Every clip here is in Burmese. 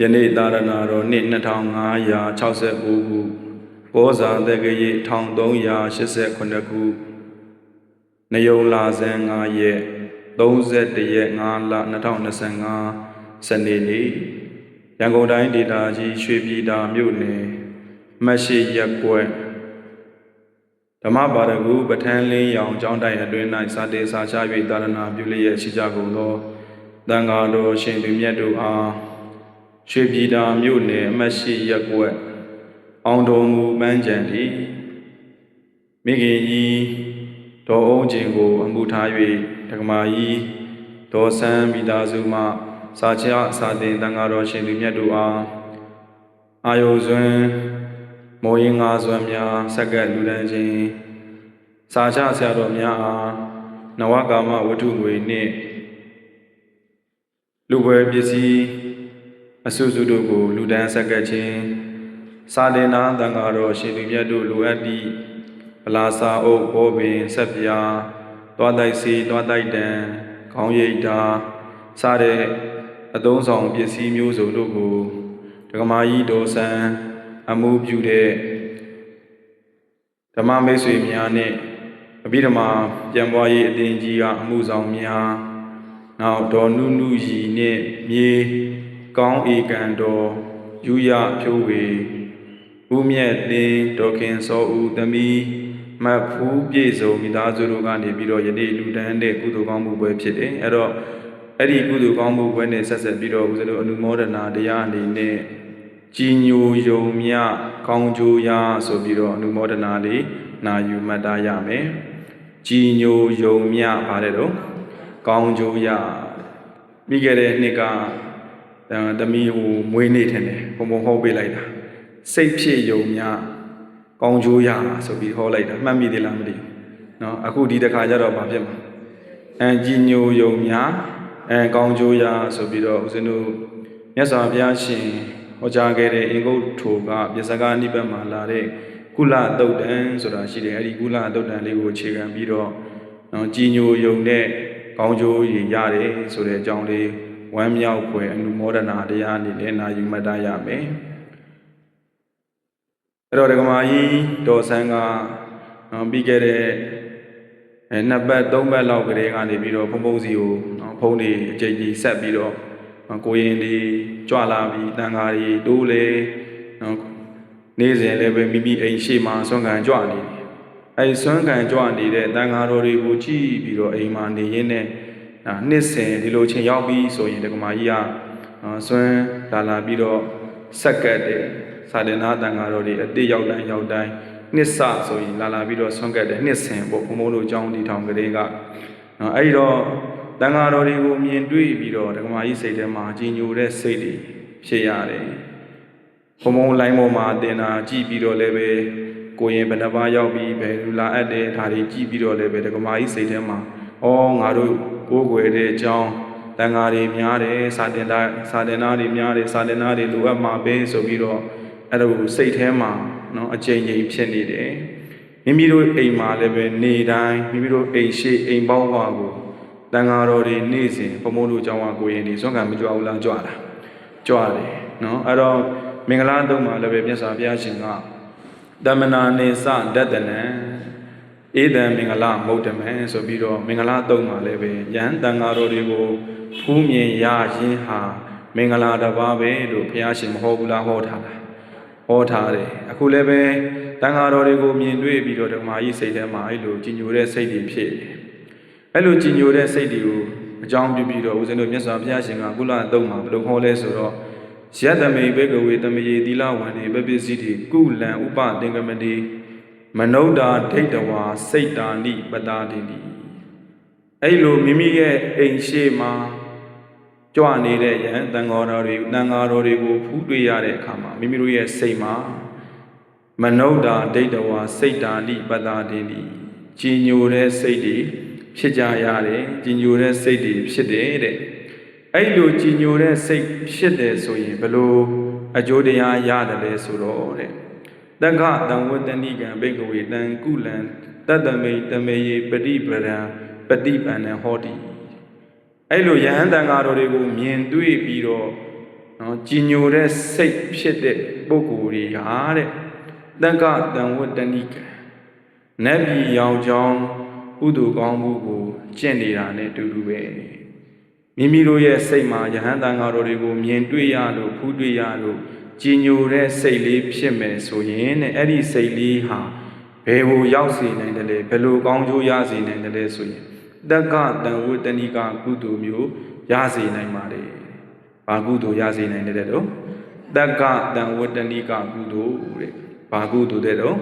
ယနေ့သာရဏတော်နှစ်2569ခုဘောဇာတက္ကရာ1389ခုနယုံလာဇန်5ရက်31ရက်5လ2025စနေနေ့ရန်ကုန်တိုင်းဒေသကြီးရွှေပြည်သာမြို့နယ်မတ်ရှိရက်ကွက်ဓမ္မပါရဂုပဋ္ဌာန်းလင်းရောင်ကျောင်းတိုင်အတွင်း၌စာတေစာချ၍သာရဏပြုလျက်ရှိကြကုန်သောတန်ဃာတော်ရှင်သူမြတ်တို့အား ရွှေပြည်သာမြို့နယ်အမှတ်ရှိရပ်ကွက်အောင်တော်မူပန်းကြံသည်မိခင်ကြီးဒေါ်အောင်ကျင်ကိုအမှုထား၍ဓကမာကြီးဒေါ်ဆန်းမိသားစုမှစာချစာတင်တန်ဃာတော်ရှင်သူမြတ်တို့အားအာယုဇွန်းမောရင်ငါဇွန်းများဆက်ကပ်လူဒန်းခြင်းစာချဆရာတော်များအားနဝကာမဝတ္ထုငွေနှင့်လူပွဲပစ္စည်း အဆုစုတို့ကိုလူဒန်းဆက်ကပ်ခြင်းစာလင်နာတန်ဃာတော်ရှင်သူမြတ်တို့လိုအပ်သည့်ဗလာစာအုပ်ဘောပင်ဆက်ပြားသွားတိုက်စီသွားတိုက်တံခေါင်းရိပ်တာစတဲ့အသုံးဆောင်ပစ္စည်းမျိုးစုံတို့ကိုဒကမာကြီးဒေါ်ဆန်းအမှုပြုတဲ့ဓမ္မမိတ်ဆွေများနဲ့အဘိဓမ္မာပြန်ပွားရေးအသင်းကြီးကအမှုဆောင်များနောက်ဒေါ်နုနုရီနှင့်မြေ ကောင်းဧကန်တော်ယူရဖြိုးဝေဦးမြတ်သင်းဒေါခင်စောဦးသမီးမတ်ဖူးပြည့်စုံမိသားစုတို့ကနေပြီးတော့ယနေ့လူတန်းတဲ့ကုသိုလ်ကောင်းမှုပွဲဖြစ်တယ်အဲ့တော့အဲ့ဒီကုသိုလ်ကောင်းမှုပွဲနဲ့ဆက်ဆက်ပြီးတော့ဦးဇင်းတို့အနုမောဒနာတရားအနေနဲ့ကြီးညိုယုံမြကောင်းကျိုးရဆိုပြီးတော့အနုမောဒနာလေးနာယူမှတ်သားရမယ်ကြီးညိုယုံမြပါတယ်တော့ကောင်းကျိုးရပြီးခဲ့တဲ့နှစ်ကအဲ တမီးဟိုမွေးနေ့ထင်တယ်ဘုံဘုံဟောပေးလိုက်တာစိတ်ဖြစ်ယုံများကောင်းကျိုးရဆိုပြီးဟောလိုက်တာမှတ်မိသေးလားမသိဘူးเนาะအခုဒီတစ်ခါကျတော့ဗာဖြစ်မှာအဲကြီးညိုယုံများအဲကောင်းကျိုးရဆိုပြီးတော့ဦးဇင်းတို့မြတ်စွာဘုရားရှင်ဟောကြားခဲ့တဲ့အင်္ဂုတ္ထိုကပြစ္ဆကာနိဗ္ဗာန်မှာလာတဲ့ကုလတုတ်တန်ဆိုတာရှိတယ်အဲ့ဒီကုလတုတ်တန်လေးကိုအခြေခံပြီးတော့နော်ကြီးညိုယုံတဲ့ ကောင်းကျိုးရရတယ်ဆိုတဲ့အကြောင်းလေး ဝမ်းမြောက်ဖွယ်အနုမောဒနာတရားအနေနဲ့နာယူမှတ်သားရမယ်အဲ့တော့ဒကမာကြီးဒေါ်ဆန်းကနော်ပြီးခဲ့တဲ့အဲနှစ်ပတ်သုံးပတ်လောက်ကလေးကနေပြီးတော့ဖုံဖုံစီကိုနော်ဖုံးနေအကြိမ်ကြီးဆက်ပြီးတော့ကိုရင်ဒီကြွလာပြီးတန်ဃာတွေတိုးလေနော်နေ့စဉ်လည်းပဲမိမိအိမ်ရှိမှဆွမ်းခံကြွနေတယ်အဲဒီဆွမ်းခံကြွနေတဲ့တန်ဃာတော်တွေကိုကြည့်ပြီးတော့အိမ်မှာနေရင်းနဲ့ဒါ နှစ်စဉ်ဒီလိုချိန်ရောက်ပြီးဆိုရင်ဒကမာကြီးကနော်ဆွမ်းလာလာပြီးတော့ဆက်ကတ်တယ်စာဒနာတန်ဃာတော်တွေအတိတ်ရောက်တိုင်းရောက်တိုင်းနှစ်ဆဆိုရင်လာလာပြီးတော့ဆွမ်းကတ်တယ်နှစ်စဉ်ပေါ့ဘုံဘုံတို့အကြောင်းဒီထောင်ကလေးကနော်အဲဒီတော့တန်ဃာတော်တွေကိုမြင်တွေ့ပြီးတော့ဒကမာကြီးစိတ်ထဲမှာကြီးညိုတဲ့စိတ်တွေဖြစ်ရတယ်ဘုံဘုံလိုင်းပေါ်မှာတင်တာကြည့်ပြီးတော့လည်းပဲကိုရင်ဘယ်နှပါးရောက်ပြီးဘယ်လူလာအပ်တယ်ဒါတွေကြည့်ပြီးတော့လည်းပဲဒကမာကြီးစိတ်ထဲမှာဩငါတို့ ကိုးကွယ်တဲ့အကြောင်းတန်ဃာတွေများတယ်စာတင်တာစာတင်သားတွေများတယ်စာတင်သားတွေလိုအပ်မှာပဲဆိုပြီးတော့အဲ့ဒါကိုစိတ်ထဲမှာနော်အကြိမ်ကြိမ်ဖြစ်နေတယ်မိမိတို့အိမ်မှာလည်းပဲနေတိုင်းမိမိတို့အိမ်ရှိအိမ်ပေါင်းဝါကိုတန်ဃာတော်တွေနေ့စဉ်ဘုံဘုံတို့အကြောင်းဝါကိုရင်ဒီစွန့်ကံမကြွဘူးလားကြွတာကြွတယ်နော်အဲ့တော့မင်္ဂလာတုံးမှာလည်းပဲမြတ်စွာဘုရားရှင်ကတမနာနေစဒတ္တနံ ဧတံမင်္ဂလာမௌတမေဆိုပြီးတော့မင်္ဂလာတုံးမှာလည်းပဲယဟန်တန်ဃာတော်တွေကိုဖူးမြင်ရခြင်းဟာမင်္ဂလာတစ်ပါးပဲလို့ဘုရားရှင်မဟောဘူးလားဟောထားတာဟောထားတယ်အခုလည်းပဲတန်ဃာတော်တွေကိုမြင်တွေ့ပြီးတော့ဓမ္မကြီးစိတ်ထဲမှာအဲ့လိုကြီးညိုတဲ့စိတ်တွေဖြစ်တယ်အဲ့လိုကြီးညိုတဲ့စိတ်တွေကိုအကြောင်းပြုပြီးတော့ဦးဇင်းတို့မြတ်စွာဘုရားရှင်ကကုလတုံးမှာဘယ်လိုဟောလဲဆိုတော့ယတမိဘေကဝေတမယေသီလဝန္တိပပစ္စည်းတိကုလံဥပသင်္ကမတိ မနုဿာဒိဋ္ဌဝါစိတ်တာနိပတာတိတိအဲ့လိုမိမိရဲ့အိမ်ရှိမှာကြွနေတဲ့ယဟန်တန်ဃာတော်တွေတန်ဃာတော်တွေကိုဖူးတွေ့ရတဲ့အခါမှာမိမိတို့ရဲ့စိတ်မှာမနုဿာဒိဋ္ဌဝါစိတ်တာနိပတာတိတိကြီးညိုတဲ့စိတ်တွေဖြစ်ကြရတယ်ကြီးညိုတဲ့စိတ်တွေဖြစ်တယ်တဲ့အဲ့လိုကြီးညိုတဲ့စိတ်ဖြစ်တယ်ဆိုရင်ဘလို့အကျိုးတရားရတယ်လဲဆိုတော့တဲ့ တက္ကတံဝတ္တနိကံဘိကဝေတံကုလံတတ္တမေတမေယေပฏิပရံပฏิပန္နဟောတိအဲ့လိုယဟန်တန်ဃာတော်တွေကိုမြင်တွေ့ပြီးတော့နော်ကြည်ညိုတဲ့စိတ်ဖြစ်တဲ့ပုဂ္ဂိုလ်တွေဟာတဲ့တက္ကတံဝတ္တနိကံနတ်ပြည်ရောင်ချောင်းကုသိုလ်ကောင်းမှုကိုကျင့်နေတာနဲ့တူတူပဲမိမိတို့ရဲ့စိတ်မှာယဟန်တန်ဃာတော်တွေကိုမြင်တွေ့ရလို့ဖူးတွေ့ရလို့ ကြည်ညိုတဲ့စိတ်လေးဖြစ်မယ်ဆိုရင်တဲ့အဲ့ဒီစိတ်လေးဟာဘယ်ကိုရောက်စေနိုင်တယ်လဲဘယ်လိုကောင်းကျိုးရစေနိုင်တယ်လဲဆိုရင်တက္ကတံဝတ္တနိကကုသိုလ်မျိုးရစေနိုင်ပါတယ်။ဘာကုသိုလ်ရစေနိုင်တယ်တော့တက္ကတံဝတ္တနိကကုသိုလ်တဲ့။ဘာကုသိုလ်တဲ့တော့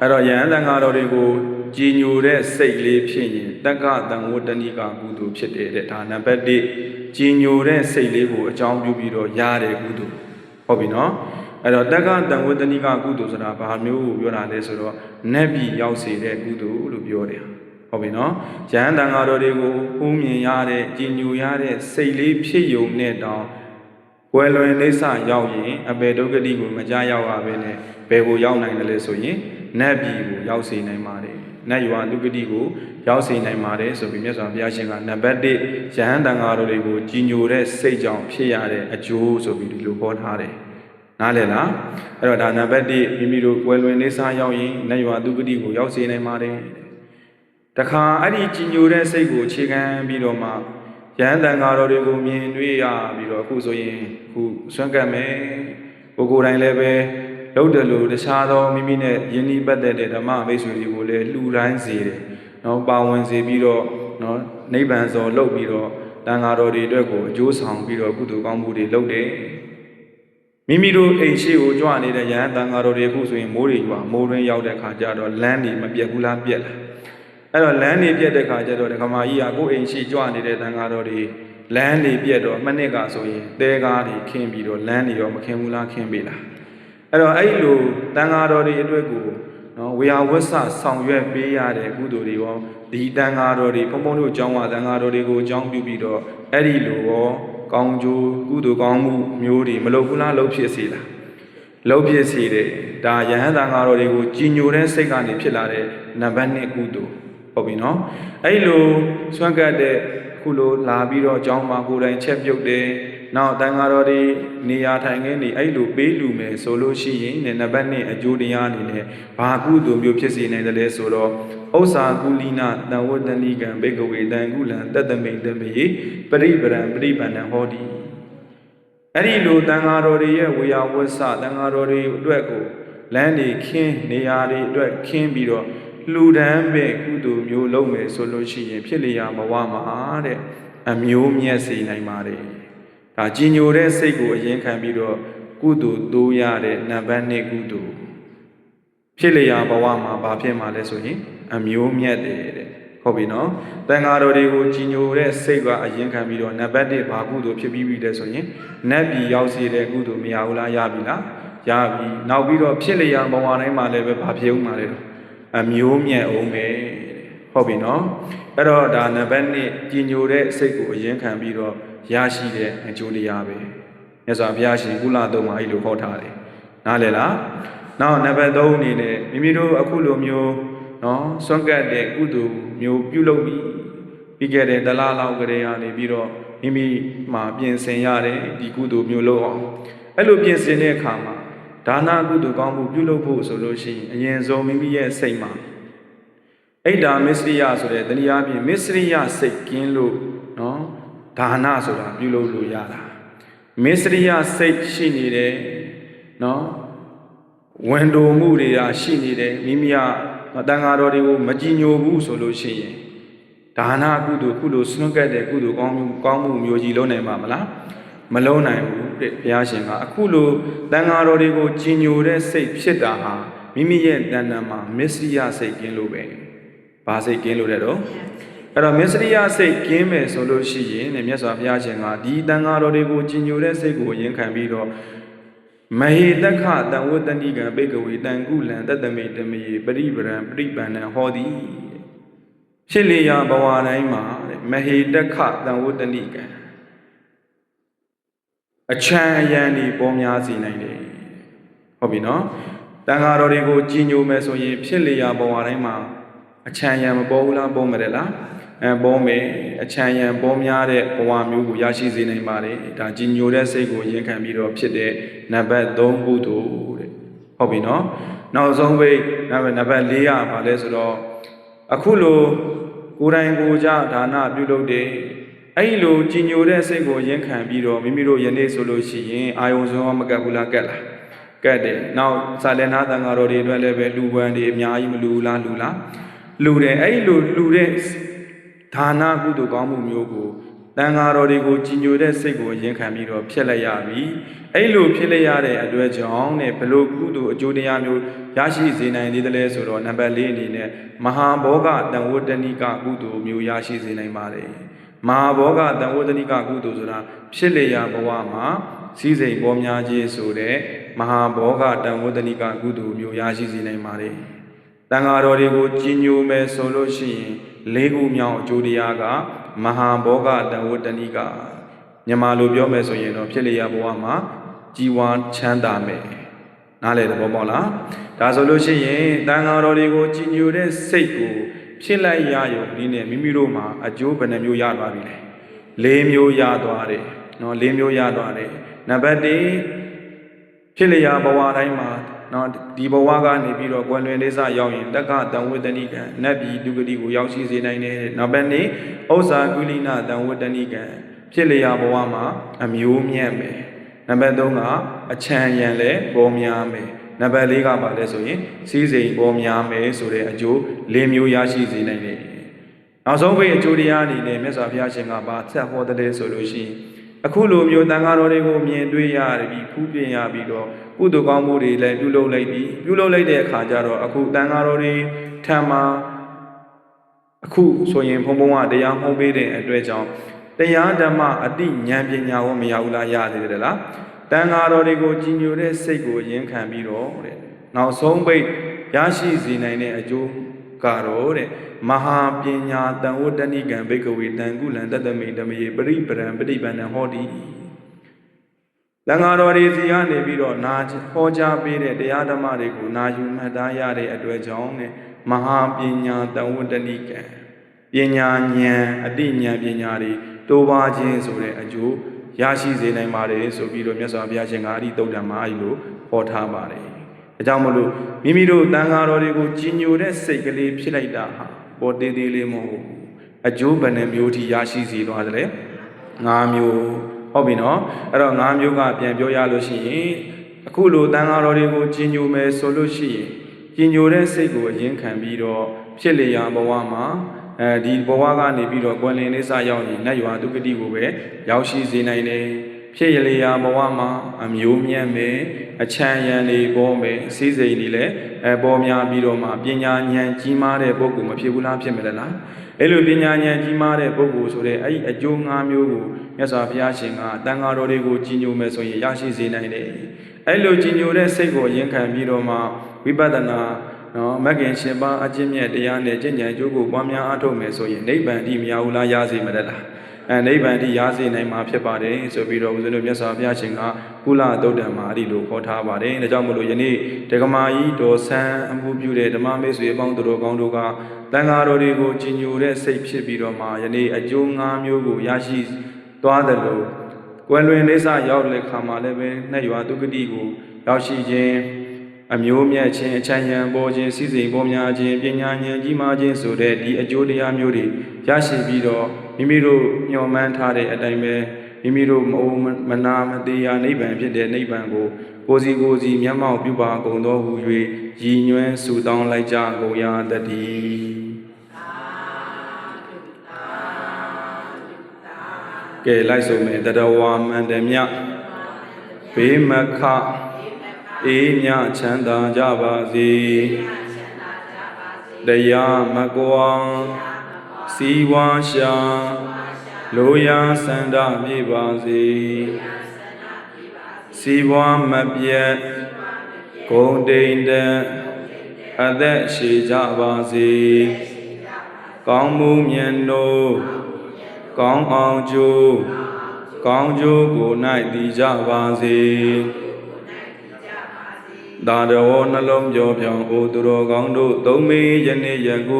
အဲ့တော့ယဟန်တန်ဃာတော်တွေကို ကြည်ညိုတဲ့စိတ်လေးဖြစ်ရင်တက္ကတံဝတ္တနိကကုသိုလ်ဖြစ်တယ်တဲ့ဒါနံပါတ်1ကြည်ညိုတဲ့စိတ်လေးကိုအကြောင်းပြုပြီးတော့ရတဲ့ကုသိုလ်ဟုတ်ပြီနော်အဲ့တော့တက္ကတံဝတ္တနိကကုသိုလ်ဆိုတာဘာမျိုးကိုပြောတာလဲဆိုတော့နတ်ပြည်ရောက်စေတဲ့ကုသိုလ်လို့ပြောတယ်ဟုတ်ပြီနော်ယဟန်တန်ဃာတော်တွေကိုဥမြင်ရတဲ့ကြည်ညိုရတဲ့စိတ်လေးဖြစ်ယုံနဲ့တောင်ွယ်လွင်လိမ့်ဆရောက်ရင်အပေဒုက္ခတိကိုမကြရောက်ရဘဲနဲ့ဘယ်ကိုရောက်နိုင်တယ်လဲဆိုရင်နတ်ပြည်ကိုရောက်စေနိုင်ပါတယ် နတ်ယွာဒုက္ခတိကိုရောက်စေနိုင်ပါတယ်ဆိုပြီးမြတ်စွာဘုရားရှင်ကနံပါတ်1ယဟန်တန်ဃာတော်တွေကိုကြည်ညိုတဲ့စိတ်ကြောင့်ဖြစ်ရတဲ့အကျိုးဆိုပြီးဒီလိုဟောထားတယ်နားလည်လားအဲ့တော့ဒါနံပါတ်1မိမိတို့ကွယ်လွင်လိမ့်ဆရောက်ရင်နတ်ယွာဒုက္ခတိကိုရောက်စေနိုင်ပါတယ်တခါအဲ့ဒီကြည်ညိုတဲ့စိတ်ကိုအခြေခံပြီးတော့မှယဟန်တန်ဃာတော်တွေကိုမြင်တွေ့ရပြီးတော့အခုဆိုရင်အခုဆွမ်းကပ်မယ်ကိုကိုယ်တိုင်လည်းပဲ လုပ်တယ်လို့တခြားသောမိမိနဲ့ယဉ်ဤပတ်သက်တဲ့ဓမ္မမိတ်ဆွေတွေကိုလည်းလှူဒန်းစေတယ်။နော်ပါဝင်စေပြီးတော့နော်နိဗ္ဗာန်စောလုပ်ပြီးတော့တန်ဃာတော်တွေအတွက်ကိုအကျိုးဆောင်ပြီးတော့ကုသိုလ်ကောင်းမှုတွေလုပ်တယ်။မိမိတို့အိမ်ရှိကိုကြွနေတဲ့ယဟန်တန်ဃာတော်တွေအခုဆိုရင်မိုးတွေရွာမိုးရင်းရောက်တဲ့ခါကျတော့လမ်းတွေမပြတ်ဘူးလားပြတ်လား။အဲ့တော့လမ်းတွေပြတ်တဲ့ခါကျတော့ဒကမာကြီးကကိုယ်အိမ်ရှိကြွနေတဲ့တန်ဃာတော်တွေလမ်းတွေပြတ်တော့မနစ်ကဆိုရင်တဲကားတွေခင်းပြီးတော့လမ်းတွေရောမခင်းဘူးလားခင်းပြီလား။ အဲ့တော့အဲ့လိုတန်ဃာတော်တွေအတွက်ကိုနော်ဝေယဝတ်ဆဆောင်ရွက်ပေးရတဲ့ကုသိုလ်တွေရောဒီတန်ဃာတော်တွေဘုံဘုံတို့အကြောင်းကတန်ဃာတော်တွေကိုအကြောင်းပြုပြီးတော့အဲ့ဒီလိုရောကောင်းကျိုးကုသိုလ်ကောင်းမှုမျိုးတွေမလုပ်ဘူးလားလုပ်ဖြစ်စေလားလုပ်ဖြစ်စေတယ်ဒါယဟန်တန်ဃာတော်တွေကိုကြည်ညိုတဲ့စိတ်ကနေဖြစ်လာတဲ့နံပါတ်1ကုသိုလ်ဟုတ်ပြီနော်အဲ့လိုဆွမ်းကတ်တဲ့ခုလိုလာပြီးတော့အကြောင်းမှာကိုယ်တိုင်ချက်ပြုတ်တယ် နောက်တန်ဃာတော်တွေနေရာထိုင်ခင်းနေအဲ့လိုပေးလူမယ်ဆိုလို့ရှိရင်နံပါတ်1အကျိုးတရားအနေနဲ့ဘာကုသိုလ်မျိုးဖြစ်စေနိုင်တယ်လဲဆိုတော့ဥစ္စာကုလိနာတံဝတ္တနိကံဘေကဝေတံကုလံတတ္တမိန်တမေပရိပရံပရိပန္နဟောတိအဲ့ဒီလိုတန်ဃာတော်တွေရဲ့ဝေယဝတ်ဆတန်ဃာတော်တွေအတွက်ကိုလမ်းတွေခင်းနေရာတွေအတွက်ခင်းပြီးတော့လှူဒန်းပဲကုသိုလ်မျိုးလုပ်မယ်ဆိုလို့ရှိရင်ဖြစ်လျာမဝမှာတဲ့အမျိုးမြတ်စေနိုင်ပါတယ် ဒါကြီးညိုတဲ့စိတ်ကိုအရင်ခံပြီးတော့ကုသိုလ်တိုးရတဲ့နံပါတ်1ကုသိုလ်ဖြစ်လျာဘဝမှာဘာဖြစ်မှာလဲဆိုရင် အမျိုးမြတ်တယ်တဲ့ဟုတ်ပြီနော်တန်ဃာတော်တွေကိုကြီးညိုတဲ့စိတ်ကအရင်ခံပြီးတော့နံပါတ်1ဘာကုသိုလ်ဖြစ်ပြီးပြီတဲ့ဆိုရင်နတ်ပြည်ရောက်စေတဲ့ကုသိုလ်မရဘူးလားရပြီလားရပြီနောက်ပြီးတော့ဖြစ်လျာဘဝတိုင်းမှာလည်းပဲဘာဖြစ်ဦးမှာလဲအမျိုးမြတ်အောင်ပဲဟုတ်ပြီနော်အဲ့တော့ဒါနံပါတ်1ကြီးညိုတဲ့စိတ်ကိုအရင်ခံပြီးတော့ ရရှိတဲ့အကျိုးတရားပဲမြတ်စွာဘုရားရှင်ကုလသုံးမှာအဲ့လိုဟောထားတယ်နားလည်လားနောက်နံပါတ်3အနေနဲ့မိမိတို့အခုလိုမျိုးနော်စွန့်ကပ်တဲ့ကုသိုလ်မျိုးပြုလုပ်ပြီးပြီးခဲ့တဲ့တလားလောက်ကလေးကနေပြီးတော့မိမိမှာပြင်ဆင်ရတယ်ဒီကုသိုလ်မျိုးလုပ်အောင်အဲ့လိုပြင်ဆင်တဲ့အခါမှာဒါနကုသိုလ်ကောင်းမှုပြုလုပ်ဖို့ဆိုလို့ရှိရင်အရင်ဆုံးမိမိရဲ့စိတ်မှာအိဒါမစ္စရိယဆိုတဲ့တနည်းအားဖြင့်မစ္စရိယစိတ်ကင်းလို့နော် ဒါနဆိုတာပြုလုပ်လို့ရတာမစ္စရိယစိတ်ရှိနေတယ်နော်ဝန်တိုမှုတွေကရှိနေတယ်မိမိကတန်ဃာတော်တွေကိုမကြည်ညိုဘူးဆိုလို့ရှိရင်ဒါနကုသိုလ်ကုသိုလ်ဆွန့်ကပ်တဲ့ကုသိုလ်ကောင်းမှုကောင်းမှုမျိုးကြီးလုံးနိုင်မှာမလားမလုံးနိုင်ဘူးတဲ့ဘုရားရှင်ကအခုလိုတန်ဃာတော်တွေကိုကြည်ညိုတဲ့စိတ်ဖြစ်တာဟာမိမိရဲ့တဏ္ဍာမှာမစ္စရိယစိတ်ကင်းလို့ပဲဘာစိတ်ကင်းလို့လဲတော့ အဲ့တော့မစ္စရိယစိတ်ကင်းမယ်ဆိုလို့ရှိရင်ねမြတ်စွာဘုရားရှင်ကဒီတန်ဃာတော်တွေကိုကြည်ညိုတဲ့စိတ်ကိုရင်ခံပြီးတော့မဟေတက္ခတံဝတ္တနိကံဘေကဝေတံကုလံတတ္တမေတမေပရိပရံပရိပန္နဟောတိဖြစ်လျာဘဝတိုင်းမှာတဲ့မဟေတက္ခတံဝတ္တနိကံအချမ်းအယံဒီပေါ်များစေနိုင်တယ်ဟုတ်ပြီနော်တန်ဃာတော်တွေကိုကြည်ညိုမယ်ဆိုရင်ဖြစ်လျာဘဝတိုင်းမှာအချမ်းအယံမပေါ်ဘူးလားပေါ်မတယ်လား အဲပေါ်မယ်အချမ်းရံပေါ်များတဲ့ဘဝမျိုးကိုရရှိစေနိုင်ပါတယ်ဒါကြီးညိုတဲ့စိတ်ကိုရင်ခံပြီးတော့ဖြစ်တဲ့နံပါတ်3ကုသိုလ်တဲ့ဟုတ်ပြီနော်နောက်ဆုံးပိတ်နံပါတ်နံပါတ်4ကဘာလဲဆိုတော့အခုလိုကိုယ်တိုင်ကိုယ်ကြဒါနပြုလုပ်တဲ့အဲ့လိုကြီးညိုတဲ့စိတ်ကိုရင်ခံပြီးတော့မိမိတို့ယနေ့ဆိုလို့ရှိရင်အာယုံစုံမကပ်ဘူးလားကက်လားကက်တယ်နောက်စာလင်နာတန်ဃာတော်တွေအတွက်လည်းပဲလူပန်းတွေအများကြီးမလူလားလူလားလူတယ်အဲ့လိုလူတဲ့ ဒါနကုသိုလ်ကောင်းမှုမျိုးကိုတန်ဃာတော်တွေကိုကြီးညိုတဲ့စိတ်ကိုရင်ခံပြီးတော့ဖြစ်လိုက်ရပြီအဲ့လိုဖြစ်လိုက်ရတဲ့အတွက်ကြောင့်ねဘလို့ကုသိုလ်အကျိုးတရားမျိုးရရှိစေနိုင်သေးတယ်လဲဆိုတော့နံပါတ်၄အနေနဲ့မဟာဘောဂတန်ဝတ္တနိကကုသိုလ်မျိုးရရှိစေနိုင်ပါတယ်မဟာဘောဂတန်ဝတ္တနိကကုသိုလ်ဆိုတာဖြစ်လေရာဘဝမှာစည်းစိမ်ပေါ်များခြင်းဆိုတဲ့မဟာဘောဂတန်ဝတ္တနိကကုသိုလ်မျိုးရရှိစေနိုင်ပါတယ်တန်ဃာတော်တွေကိုကြီးညိုမယ်ဆိုလို့ရှိရင် လေးခုမြောက်အကျိုးတရားကမဟာဘောဂတဝတ္တနိကမြန်မာလိုပြောမယ်ဆိုရင်တော့ဖြစ်လျာဘဝမှာကြီးဝါချမ်းသာမယ်နားလည်သဘောပေါက်လားဒါဆိုလို့ရှိရင်တန်ဃာတော်တွေကိုကြီးညိုတဲ့စိတ်ကိုဖြစ်လိုက်ရယုံဒီနဲ့မိမိတို့မှာအကျိုးဘယ်နှမျိုးရသွားပြီလဲ၄မျိုးရသွားတယ်နော်၄မျိုးရသွားတယ်နံပါတ်1ဖြစ်လျာဘဝတိုင်းမှာ နော်ဒီဘဝကနေပြီးတော့ကွယ်လွန်လေးစားရောက်ရင်တက္ကတံဝတ္တနိကံနတ်ပြည်ဒုက္ခတိကိုရောက်ရှိစေနိုင်တယ်နောက်ပတ်နေ့ဥစ္စာကုလိနာတံဝတ္တနိကံဖြစ်လျာဘဝမှာအမျိုးမြတ်မယ်နံပါတ်3ကအချမ်းရံလဲပေါ်များမယ်နံပါတ်4ကပါလဲဆိုရင်စီးစိမ်ပေါ်များမယ်ဆိုတဲ့အကျိုး၄မျိုးရရှိစေနိုင်တယ်နောက်ဆုံးပိတ်အကျိုးတရားအနေနဲ့မြတ်စွာဘုရားရှင်ကပါဆက်ဟောတဲ့လဲဆိုလို့ရှိရင် အခုလိုမျိုးတန်ဃာတော်တွေကိုမြင်တွေ့ရပြီးဖူးပြင်ရပြီးတော့ကုသိုလ်ကောင်းမှုတွေလည်းပြုလုပ်လိုက်ပြီးပြုလုပ်လိုက်တဲ့အခါကျတော့အခုတန်ဃာတော်တွေထံမှာအခုဆိုရင်ဘုံဘုံကတရားဟောပေးတဲ့အတွက်ကြောင့်တရားဓမ္မအတိဉာဏ်ပညာကိုမရဘူးလားရသေးတယ်လားတန်ဃာတော်တွေကိုကြီးညိုတဲ့စိတ်ကိုအရင်ခံပြီးတော့တဲ့နောက်ဆုံးပိတ်ရရှိစေနိုင်တဲ့အကျိုး ကတော့တဲ့မဟာပညာတန်ဝတ္တနိကံဘိကဝေတန်ကုလံတတ္တမိတမယေပရိပရံပฏิပန္နဟောတိတန်ဃာတော်တွေစီကနေပြီးတော့နာဟောကြားပေးတဲ့တရားဓမ္မတွေကိုနာယူမှတ်သားရတဲ့အတွက်ကြောင့်တဲ့မဟာပညာတန်ဝတ္တနိကံပညာဉာဏ်အတိဉာဏ်ပညာတွေတိုးပါခြင်းဆိုတဲ့အကျိုးရရှိစေနိုင်ပါတယ်ဆိုပြီးတော့မြတ်စွာဘုရားရှင်ကအဲ့ဒီတုတ်တံမှာအဲ့လိုဟောထားပါတယ်။ ဒါကြောင့်မလို့မိမိတို့တန်ဃာတော်တွေကိုကြီးညိုတဲ့စိတ်ကလေးဖြစ်လိုက်တာဟာပေါ်သေးသေးလေးမဟုတ်ဘူး။အကျိုးဘယ်နှမျိုးထိရရှိစေသွားသလဲ။၅မျိုးဟုတ်ပြီနော်။အဲ့တော့၅မျိုးကပြန်ပြောရလို့ရှိရင်အခုလိုတန်ဃာတော်တွေကိုကြီးညိုမယ်ဆိုလို့ရှိရင်ကြီးညိုတဲ့စိတ်ကိုအရင်ခံပြီးတော့ဖြစ်လျာဘဝမှာအဲဒီဘဝကနေပြီးတော့ကွယ်လင်လေးစရောက်ရင်နတ်ရွာဒုက္ခတိကိုပဲရောက်ရှိစေနိုင်တယ် ဖြစ်ရလျာဘဝမှာအမျိုးမြတ်မယ်အချမ်းရံတွေပေါ်မယ်စီးစိမ်တွေလည်းအဲပေါ်များပြီးတော့မှပညာဉာဏ်ကြီးမားတဲ့ပုဂ္ဂိုလ်မဖြစ်ဘူးလားဖြစ်မလဲလားအဲ့လိုပညာဉာဏ်ကြီးမားတဲ့ပုဂ္ဂိုလ်ဆိုတဲ့အဲ့ဒီအကျိုး၅မျိုးကိုမြတ်စွာဘုရားရှင်ကတန်ဃာတော်တွေကိုကြီးညိုမယ်ဆိုရင်ရရှိစေနိုင်တယ်အဲ့လိုကြီးညိုတဲ့စိတ်ကိုရင်ခံပြီးတော့မှဝိပဿနာနော်မဂ္ဂင်ရှင်ပါအကျင့်မြတ်တရားနဲ့ကျင့်ကြံကြိုးကိုပွားများအားထုတ်မယ်ဆိုရင်နိဗ္ဗာန်ဒီမရဘူးလားရစေမလဲလား အဲနိဗ္ဗာန်ဒီရစေနိုင်မှာဖြစ်ပါတယ်ဆိုပြီးတော့ဦးဇင်းတို့မြတ်စွာဘုရားရှင်ကကုလသုတ်တံမှာအဲ့ဒီလိုခေါ်ထားပါတယ်ဒါကြောင့်မလို့ယနေ့ဒကမာကြီးတော်ဆန်းအမှုပြုတဲ့ဓမ္မမိတ်ဆွေအပေါင်းတို့ကောင်းတို့ကတန်ဃာတော်တွေကိုကြီးညိုတဲ့စိတ်ဖြစ်ပြီးတော့မှယနေ့အကျိုး၅မျိုးကိုရရှိသွားတယ်လို့ကွယ်လွင်လေးစားရောက်တဲ့ခါမှာလည်းပဲနှစ်ရွာဒုက္ခတိကိုရောက်ရှိခြင်းအမျိုးမြတ်ခြင်းအချမ်းရံပေါ်ခြင်းစီစဉ်ပေါ်များခြင်းပညာဉာဏ်ကြီးမားခြင်းဆိုတဲ့ဒီအကျိုးတရားမျိုးတွေရရှိပြီးတော့ မိမိတို့ညှော်မှန်းထားတဲ့အတိုင်းပဲမိမိတို့မအိုမနာမတရားနိဗ္ဗာန်ဖြစ်တဲ့နိဗ္ဗာန်ကိုကိုယ်စီကိုယ်စီမျက်မှောက်ပြုပါကုန်သောဟူ၍ရည်ညွှန်းဆုတောင်းလိုက်ကြကုန်ရတည်းကဲလိုက်ဆိုမယ်တတဝါမန္တမြဘေးမခအေးမြချမ်းသာကြပါစေတရားမကွာ စီဝါရှာလိုရာစန္ဒပြေပါစေစီဝါမပြတ်ဂုံတိန်တဲ့အသက်ရှိကြပါစေကောင်းမှုမြတ်တို့ကောင်းအောင်ကျိုးကောင်းကျိုးကို၌တည်ကြပါစေ သာတော်နှလုံးကြောဖြောင်းအိုသူတော်ကောင်းတို့သုံးမေယနေ့ယခု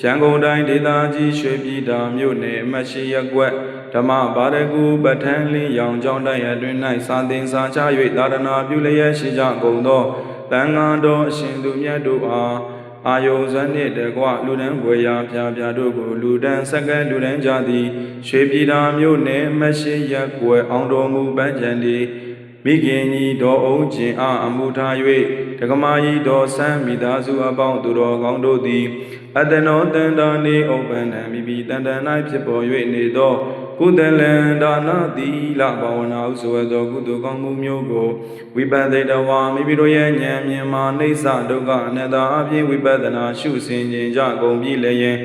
ရန်ကုန်တိုင်းဒေသကြီးရွှေပြည်သာမြို့နယ်အမတ်ရှိရပ်ကွက်ဓမ္မဘာရကူပဋ္ဌာန်းလင်းရောင်ကျောင်းတိုက်အတွင်၌စာသင်စာချ၍သာသနာပြုလျက်ရှိကြကုန်သောတန်ဃာတော်အရှင်သူမြတ်တို့အားအာယုဇန်နှင့်တကွလူဒန်းဘွေရာပြာပြာတို့ကိုလူဒန်းဆက်ကဲလူဒန်းကြသည်ရွှေပြည်သာမြို့နယ်အမတ်ရှိရပ်ကွက်အောင်တော်မူပန်းချံသည် မိခင်ကြီးတော်အောင်ကျင်အားအမှုထား၍တက္ကမကြီးတော်ဆန်းမိသားစုအပေါင်းသူတော်ကောင်းတို့သည်အတနောတန်တာနေဥပ္ပန္နမိမိတန်တန်၌ဖြစ်ပေါ်၍နေသောကုသလံဒါနသီလဘာဝနာဥဆိုသောကုသိုလ်ကောင်းမှုမျိုးကိုဝိပဿနာဝါမိမိတို့ရဲ့ဉာဏ်မြင်မှနှိစ္စဒုက္ခအနတ္တအပြင်ဝိပဿနာရှုဆင်ခြင်းကြကုန်ပြီလည်းယင်